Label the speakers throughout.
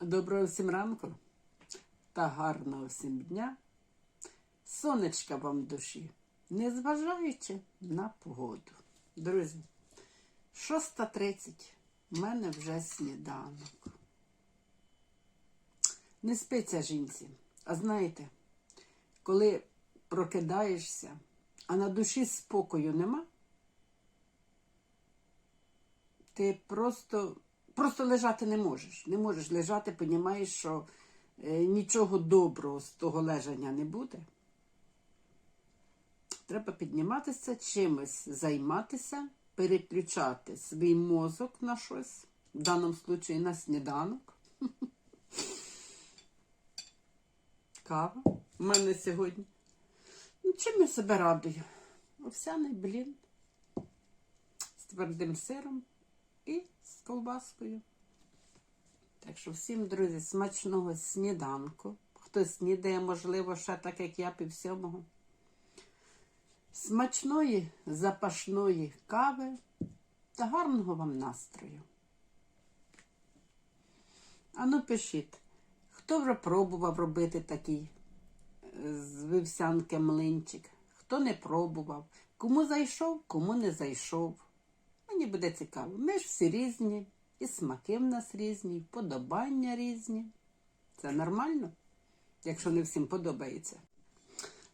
Speaker 1: Доброго всім ранку та гарного всім дня. Сонечка вам в душі, незважаючи на погоду. Друзі, 6.30. У мене вже сніданок. Не спиться жінці. А знаєте, коли прокидаєшся, а на душі спокою нема, ти просто, просто лежати не можеш. Не можеш лежати, понімаєш, що е, нічого доброго з того лежання не буде. Треба підніматися, чимось займатися, переключати свій мозок на щось, в даному случаї на сніданок. Кава у мене сьогодні. Ну, чим я себе радую? Овсяний блін з твердим сиром і з колбаскою. Так що всім, друзі, смачного сніданку. Хто снідає, можливо, ще так, як я пів сьомого. Смачної запашної кави та гарного вам настрою. Ану, пишіть, хто вже пробував робити такий е, з вівсянки млинчик, хто не пробував, кому зайшов, кому не зайшов. Мені буде цікаво. Ми ж всі різні, і смаки в нас різні, і вподобання різні. Це нормально, якщо не всім подобається.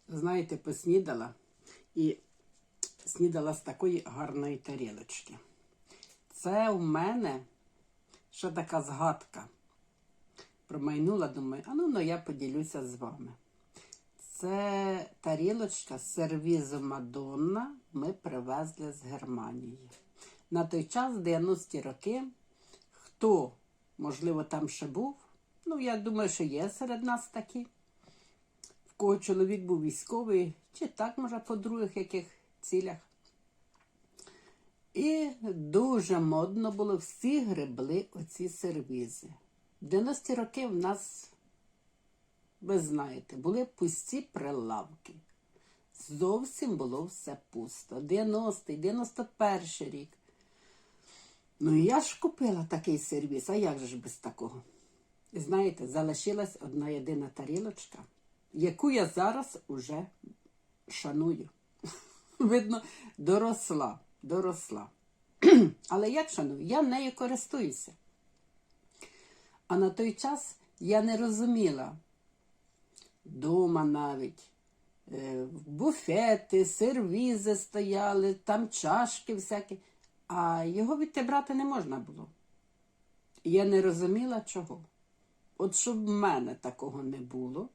Speaker 1: Знаєте, поснідала і снідала з такої гарної тарілочки. Це у мене ще така згадка. Промайнула, думаю, а ну, ну я поділюся з вами. Це тарілочка з сервізу Мадонна ми привезли з Германії. На той час, 90-ті роки, хто, можливо, там ще був, ну, я думаю, що є серед нас такі, в кого чоловік був військовий, чи так, може, по других яких цілях. І дуже модно було, всі гребли оці сервізи. В 90-ті роки в нас, ви знаєте, були пусті прилавки. Зовсім було все пусто. 90-й, 91 й рік. Ну, і я ж купила такий сервіс, а як же ж без такого? Знаєте, залишилась одна єдина тарілочка, яку я зараз уже шаную. Видно, доросла, доросла. Але як шаную? Я нею користуюся. А на той час я не розуміла дома навіть. е, Буфети, сервізи стояли, там чашки всякі, а його відтібрати не можна було. Я не розуміла чого. От щоб в мене такого не було,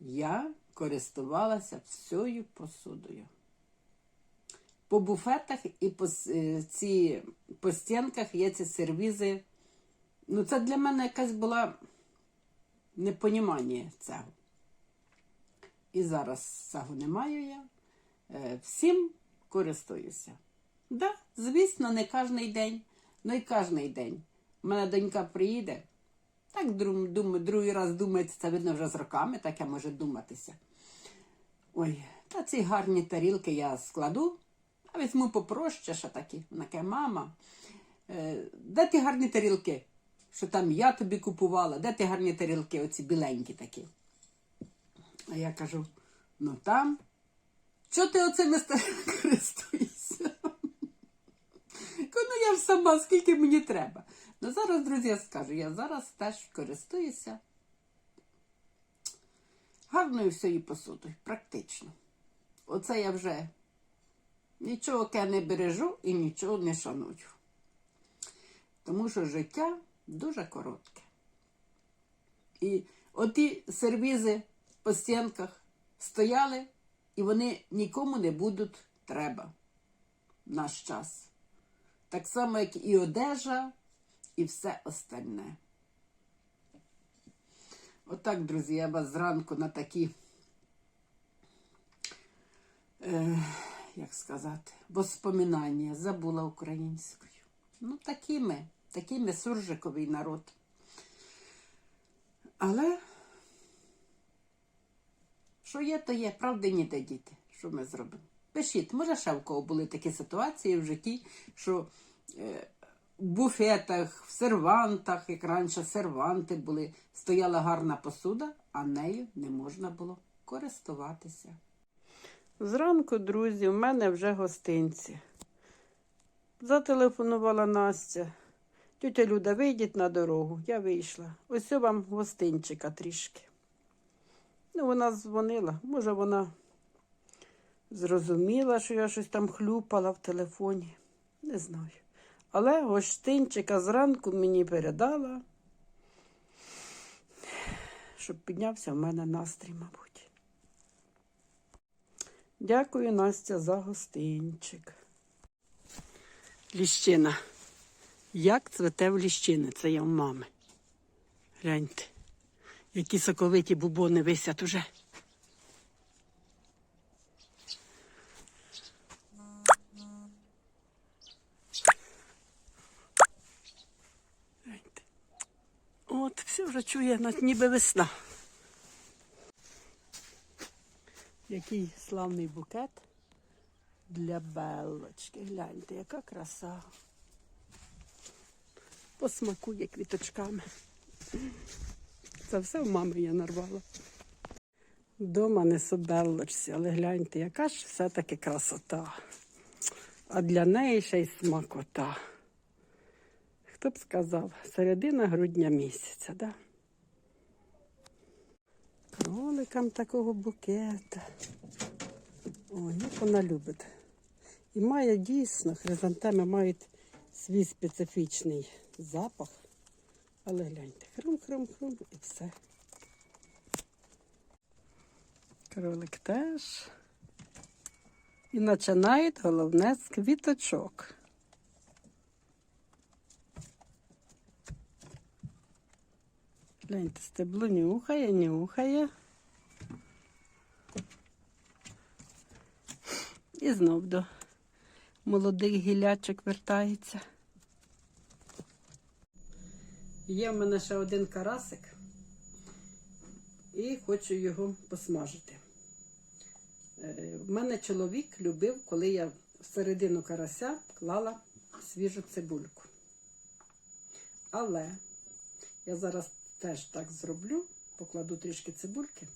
Speaker 1: я користувалася всією посудою. По буфетах і по, е, ці, по стінках є ці сервізи. Ну, це для мене якась була непонімання цього. І зараз цього не маю я. Е, Всім користуюся. Да, звісно, не кожен день, ну і кожен день. У мене донька приїде. Так думаю, другий раз думається, це видно вже з роками, таке може думатися. Ой, та ці гарні тарілки я складу, а візьму попроще, що такі. Вона каже, мама, е, де ті гарні тарілки? Що там я тобі купувала, де ті гарні тарілки, оці біленькі такі. А я кажу, ну там. Чого ти оцими старими користуєшся? Кажу, Ну, я ж сама, скільки мені треба. Ну зараз, друзі, я скажу, я зараз теж користуюся гарною всією посудою, практично. Оце я вже нічого ке не бережу і нічого не шаную. Тому що життя дуже коротке. І оті сервізи по стінках стояли, і вони нікому не будуть треба в наш час. Так само, як і одежа, і все остальне. Отак, друзі, я вас зранку на такі, е, як сказати, воспоминання забула українською. Ну, такі ми, такі ми суржиковий народ. Але що є, то є, правди ніде діти. Що ми зробимо? Пишіть, може, ще в кого були такі ситуації в житті, що е, буфетах, в сервантах, як раніше серванти були, стояла гарна посуда, а нею не можна було користуватися. Зранку, друзі, в мене вже гостинці. Зателефонувала Настя. Тетя Люда, вийдіть на дорогу. Я вийшла. Ось вам гостинчика трішки. Ну, вона дзвонила. Може, вона зрозуміла, що я щось там хлюпала в телефоні. Не знаю. Але гостинчика зранку мені передала, щоб піднявся в мене настрій, мабуть. Дякую, Настя, за гостинчик. Ліщина. Як цвете в ліщини? Це я в мами. Гляньте, які соковиті бубони висять уже. Гляньте. От, вже чує, ніби весна. Який славний букет для Белочки. Гляньте, яка краса. Посмакує квіточками. Це все в мами я нарвала. Дома не собелочці, але гляньте, яка ж все-таки красота. А для неї ще й смакота. Хто б сказав, середина грудня місяця, да? Кроликам такого букета. Ой, як вона любить. І має дійсно, хризантеми мають свій специфічний запах. Але гляньте, хрум-хрум-хрум і все. Кролик теж. І починає головне з квіточок. Гляньте, стебло нюхає, нюхає. І знов до молодих гілячок вертається. Є в мене ще один карасик, і хочу його посмажити. Е, В мене чоловік любив, коли я всередину карася клала свіжу цибульку. Але я зараз теж так зроблю, покладу трішки цибульки.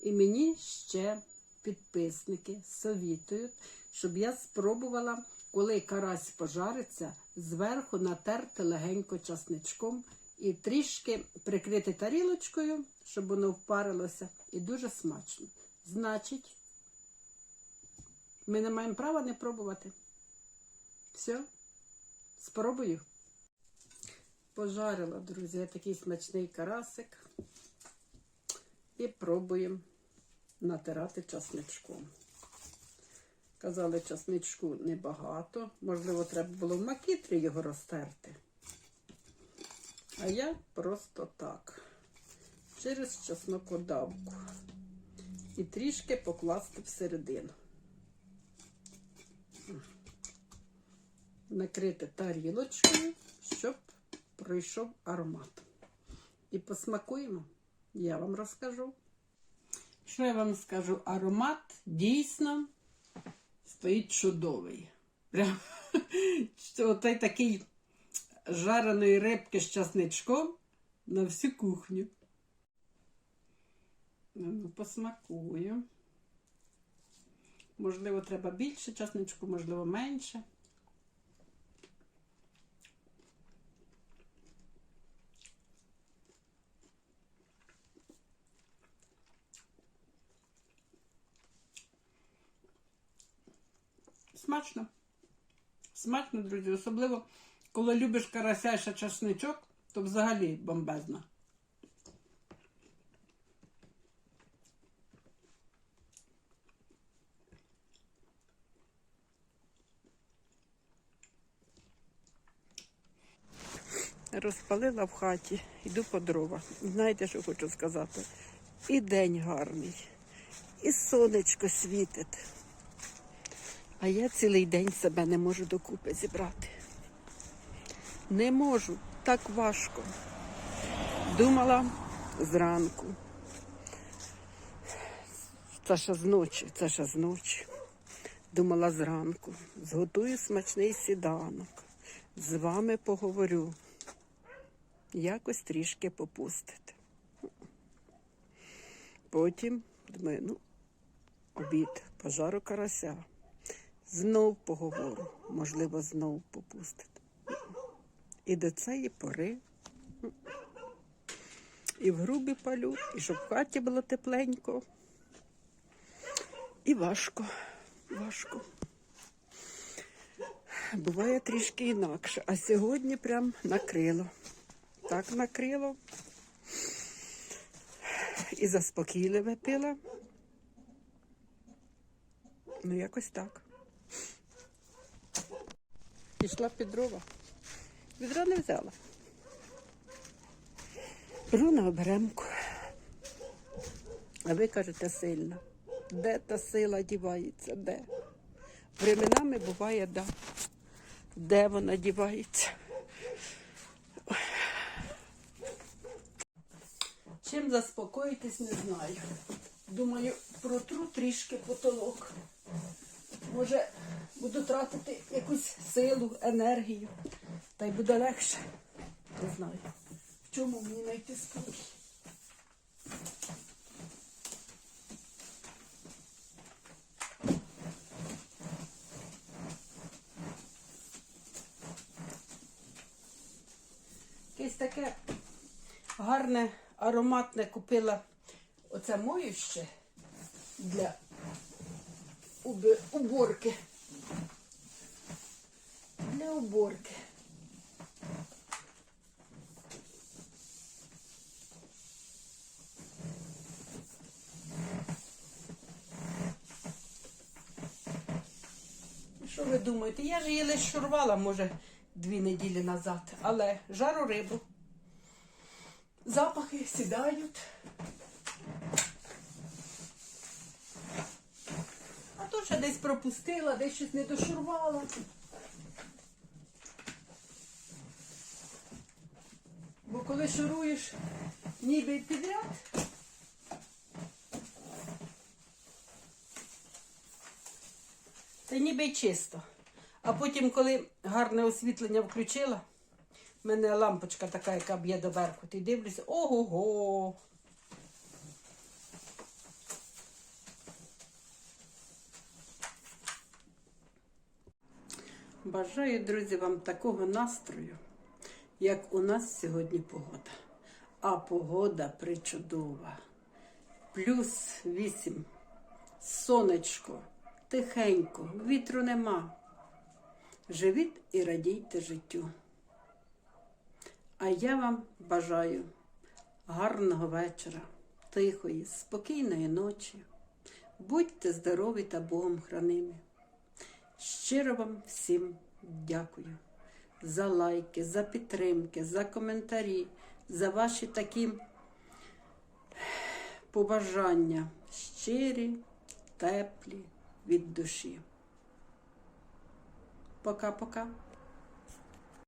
Speaker 1: І мені ще підписники совітують, щоб я спробувала, коли карась пожариться, зверху натерти легенько часничком і трішки прикрити тарілочкою, щоб воно впарилося, і дуже смачно. Значить, ми не маємо права не пробувати. Все, спробую. Пожарила, друзі, такий смачний карасик. І пробуємо натирати часничком. Казали, часничку небагато. Можливо, треба було в макітрі його розтерти. А я просто так. Через чеснокодавку. І трішки покласти всередину. Накрити тарілочкою, щоб пройшов аромат. І посмакуємо, я вам розкажу. Що я вам скажу? Аромат дійсно стоїть чудовий. Прям що той такий жареної рибки з часничком на всю кухню. Ну, посмакую. Можливо, треба більше часничку, можливо, менше. Смачно. Смачно, друзі. Особливо, коли любиш карася і ще часничок, то взагалі бомбезно. Розпалила в хаті, йду по дрова. Знаєте, що хочу сказати? І день гарний, і сонечко світить. А я цілий день себе не можу докупи зібрати. Не можу, так важко. Думала зранку. Це ще з ночі, це ще з ночі. Думала зранку. Зготую смачний сіданок. з вами поговорю. Якось трішки попустити. Потім думаю, ну, обід, пожару карася. Знов поговорю, можливо, знов попустити. І до цієї пори і в грубі палю, і щоб в хаті було тепленько. І важко, важко. Буває трішки інакше, а сьогодні прям накрило. Так накрило. І заспокійливе пила. Ну, якось так. Пішла під дрова. Відра не взяла. Беру на оберемку. А ви кажете сильна. Де та сила дівається? Де? Временами буває, да. Де вона дівається? Чим заспокоїтись, не знаю. Думаю, протру трішки потолок. Може, буду тратити якусь силу, енергію. Та й буде легше. Не знаю. В чому мені знайти спокій? Якесь таке гарне, ароматне купила оце моюще для уборки. Для уборки. Що ви думаєте? Я ж її лише шурвала, може, дві неділі назад, але жару рибу. Запахи сідають. А то ще десь пропустила, десь щось не дошурвала. Коли шуруєш ніби підряд, Та ніби чисто. А потім, коли гарне освітлення включила, в мене лампочка така, яка б'є доверху, ти дивлюся, ого-го. Бажаю, друзі, вам такого настрою, як у нас сьогодні погода. А погода причудова. Плюс вісім. Сонечко, тихенько, вітру нема. Живіть і радійте життю. А я вам бажаю гарного вечора, тихої, спокійної ночі. Будьте здорові та Богом хранимі. Щиро вам всім дякую за лайки, за підтримки, за коментарі, за ваші такі побажання щирі, теплі від душі. Пока-пока.